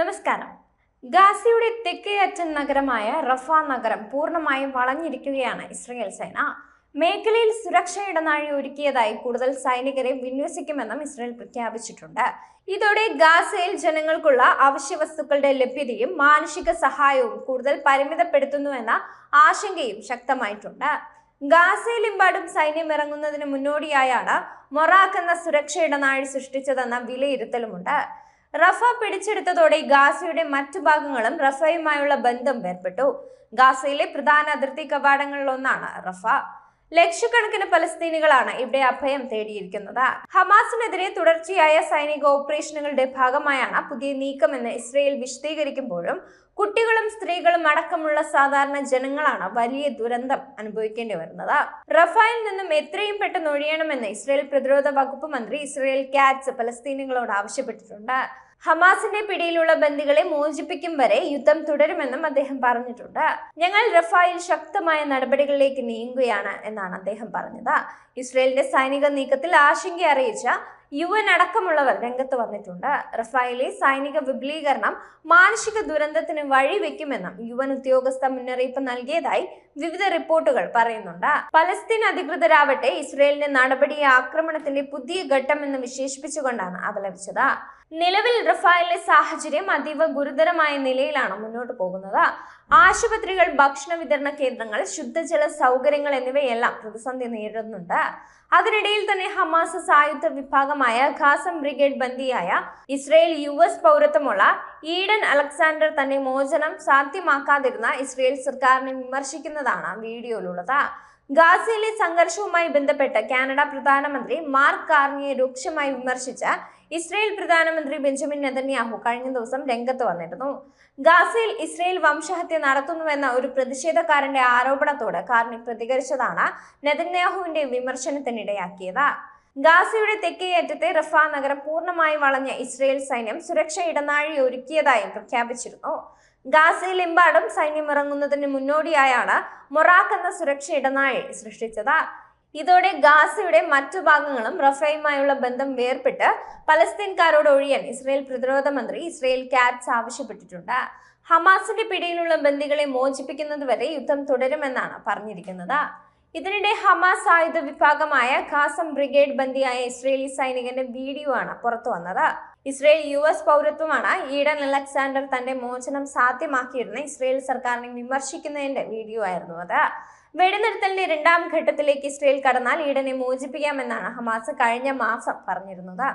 നമസ്കാരം. ഗാസയുടെ തെക്കേ അറ്റൻ നഗരമായ റഫ നഗരം പൂർണമായും വളഞ്ഞിരിക്കുകയാണ് ഇസ്രയേൽ സേന. മേഖലയിൽ സുരക്ഷ ഇടനാഴി ഒരുക്കിയതായി കൂടുതൽ സൈനികരെ വിന്യസിക്കുമെന്നും ഇസ്രയേൽ പ്രഖ്യാപിച്ചിട്ടുണ്ട്. ഇതോടെ ഗാസയിൽ ജനങ്ങൾക്കുള്ള അവശ്യ വസ്തുക്കളുടെ ലഭ്യതയും മാനുഷിക സഹായവും കൂടുതൽ പരിമിതപ്പെടുത്തുന്നുവെന്ന ആശങ്കയും ശക്തമായിട്ടുണ്ട്. ഗാസയിലെമ്പാടും സൈന്യം ഇറങ്ങുന്നതിന് മുന്നോടിയായാണ് മൊറാഖ് എന്ന സുരക്ഷ ഇടനാഴി സൃഷ്ടിച്ചതെന്ന വിലയിരുത്തലുമുണ്ട്. റഫ പിടിച്ചെടുത്തതോടെ ഗാസയുടെ മറ്റു ഭാഗങ്ങളും റഫയുമായുള്ള ബന്ധം വേർപെട്ടു ഗാസയിലെ പ്രധാന അതിർത്തി കവാടങ്ങളിലൊന്നാണ് റഫ. ലക്ഷക്കണക്കിന് പലസ്തീനികളാണ് ഇവിടെ അഭയം തേടിയിരിക്കുന്നത്. ഹമാസിനെതിരെ തുടർച്ചയായ സൈനിക ഓപ്പറേഷനുകളുടെ ഭാഗമായാണ് പുതിയ നീക്കമെന്ന് ഇസ്രയേൽ വിശദീകരിക്കുമ്പോഴും കുട്ടികളും സ്ത്രീകളും അടക്കമുള്ള സാധാരണ ജനങ്ങളാണ് വലിയ ദുരന്തം അനുഭവിക്കേണ്ടി വരുന്നത്. റഫായിൽ നിന്നും എത്രയും പെട്ടെന്ന് ഒഴിയണമെന്ന് ഇസ്രയേൽ പ്രതിരോധ വകുപ്പ് മന്ത്രി ഇസ്രയേൽ കാറ്റ്സ് പലസ്തീനികളോട് ആവശ്യപ്പെട്ടിട്ടുണ്ട്. ഹമാസിന്റെ പിടിയിലുള്ള ബന്ദികളെ മോചിപ്പിക്കും വരെ യുദ്ധം തുടരുമെന്നും അദ്ദേഹം പറഞ്ഞിട്ടുണ്ട്. ഞങ്ങൾ റഫായിൽ ശക്തമായ നടപടികളിലേക്ക് നീങ്ങുകയാണ് എന്നാണ് അദ്ദേഹം പറഞ്ഞത്. ഇസ്രയേലിന്റെ സൈനിക നീക്കത്തിൽ ആശങ്ക അറിയിച്ച യു എൻ അടക്കമുള്ളവർ രംഗത്ത് വന്നിട്ടുണ്ട്. റഫായിലെ സൈനിക വിപുലീകരണം മാനുഷിക ദുരന്തത്തിന് വഴിവെക്കുമെന്നും യു എൻ ഉദ്യോഗസ്ഥ മുന്നറിയിപ്പ് നൽകിയതായി വിവിധ റിപ്പോർട്ടുകൾ പറയുന്നുണ്ട്. പലസ്തീൻ അധികൃതരാവട്ടെ ഇസ്രയേലിന്റെ നടപടിയെ ആക്രമണത്തിന്റെ പുതിയ ഘട്ടം എന്ന് വിശേഷിപ്പിച്ചുകൊണ്ടാണ് അപലപിച്ചത് നിലവിൽ റഫാലിലെ സാഹചര്യം അതീവ ഗുരുതരമായ നിലയിലാണ് മുന്നോട്ട് പോകുന്നത്. ആശുപത്രികൾ ഭക്ഷണ വിതരണ കേന്ദ്രങ്ങൾ ശുദ്ധജല സൗകര്യങ്ങൾ എന്നിവയെല്ലാം പ്രതിസന്ധി നേരിടുന്നുണ്ട്. അതിനിടയിൽ തന്നെ ഹമാസ് സായുധ വിഭാഗമായ ഖാസം ബ്രിഗേഡ് ബന്ദിയായ ഇസ്രയേൽ യു എസ് പൗരത്വമുള്ള ഈഡൻ അലക്സാണ്ടർ തന്നെ മോചനം സാധ്യമാക്കാതിരുന്ന ഇസ്രയേൽ സർക്കാരിനെ വിമർശിക്കുന്നതാണ് വീഡിയോയിലുള്ളത്. ഗാസയിലെ സംഘർഷവുമായി ബന്ധപ്പെട്ട് കാനഡ പ്രധാനമന്ത്രി മാർക്ക് കാർണിയെ രൂക്ഷമായി വിമർശിച്ച ഇസ്രയേൽ പ്രധാനമന്ത്രി ബെഞ്ചമിൻ നെതന്യാഹു കഴിഞ്ഞ ദിവസം രംഗത്ത് വന്നിരുന്നു. ഗാസയിൽ ഇസ്രയേൽ വംശഹത്യ നടത്തുന്നുവെന്ന ഒരു പ്രതിഷേധക്കാരന്റെ ആരോപണത്തോട് കാർണി പ്രതികരിച്ചതാണ് നെതന്യാഹുവിന്റെ വിമർശനത്തിനിടയാക്കിയത്. ഗാസയുടെ തെക്കേയറ്റത്തെ റഫ നഗരം പൂർണമായി വളഞ്ഞ ഇസ്രയേൽ സൈന്യം സുരക്ഷ ഇടനാഴി ഒരുക്കിയതായും പ്രഖ്യാപിച്ചിരുന്നു. ഗാസയിലെമ്പാടും സൈന്യം ഇറങ്ങുന്നതിന് മുന്നോടിയായാണ് മൊറാഖ് എന്ന സുരക്ഷ ഇടനാഴി സൃഷ്ടിച്ചത്. ഇതോടെ ഗാസയുടെ മറ്റു ഭാഗങ്ങളും റഫയുമായുള്ള ബന്ധം വേർപെട്ട് പലസ്തീൻകാരോട് ഒഴിയാൻ ഇസ്രയേൽ പ്രതിരോധ മന്ത്രി ഇസ്രയേൽ കാറ്റ്സ് ആവശ്യപ്പെട്ടിട്ടുണ്ട്. ഹമാസിന്റെ പിടിയിലുള്ള ബന്ദികളെ മോചിപ്പിക്കുന്നതുവരെ യുദ്ധം തുടരുമെന്നാണ് പറഞ്ഞിരിക്കുന്നത്. ഇതിനിടെ ഹമാസ് ആയുധ വിഭാഗമായ ഖാസം ബ്രിഗേഡ് ബന്ദിയായ ഇസ്രയേലി സൈനികന്റെ വീഡിയോ ആണ് പുറത്തു വന്നത്. ഇസ്രയേൽ യു എസ് പൗരത്വമാണ് ഈഡൻ അലക്സാണ്ടർ തന്റെ മോചനം സാധ്യമാക്കിയിരുന്ന ഇസ്രയേൽ സർക്കാരിനെ വിമർശിക്കുന്നതിന്റെ വീഡിയോ ആയിരുന്നു അത്. വെടിനിർത്തലിന്റെ രണ്ടാം ഘട്ടത്തിലേക്ക് ഇസ്രയേൽ കടന്നാൽ ഈടനെ മോചിപ്പിക്കാമെന്നാണ് ഹമാസ് കഴിഞ്ഞ മാസം പറഞ്ഞിരുന്നത്.